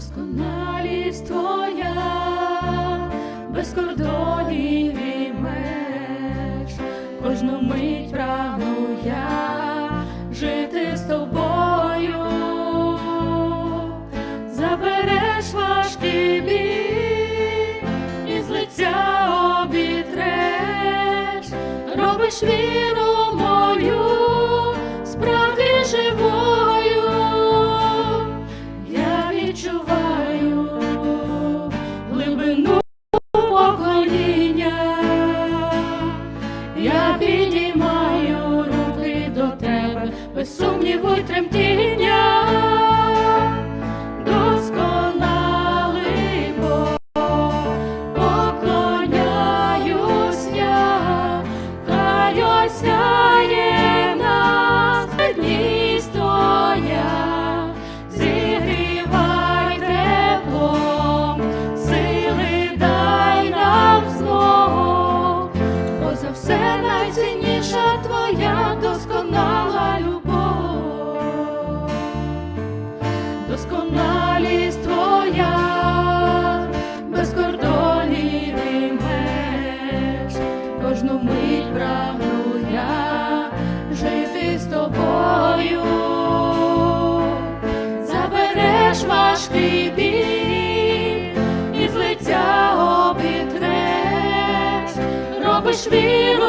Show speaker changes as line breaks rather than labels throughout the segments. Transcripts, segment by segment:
досконалість твоя, без кордонів і меж, кожну мить прагну я жити з тобою, забереш важкий біль і з лиця обітреш, робиш віру. Я підіймаю руки до тебе, без сумніву тремтіння, досконалість твоя, без кордонів і меж, кожну мить прагну я жити з тобою, забереш важкий біль і з лиця обітреш, робиш віру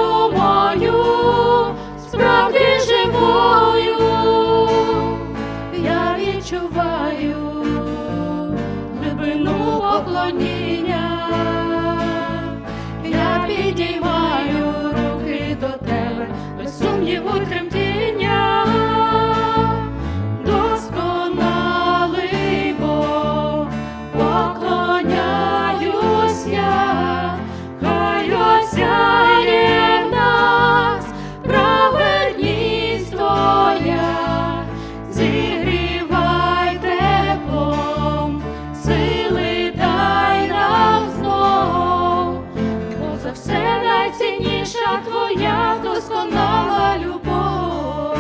досконала любов,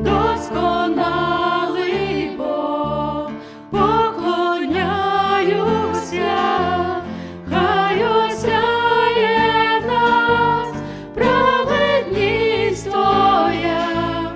досконалий Бог, поклоняюся, хай осяє нас праведність твоя,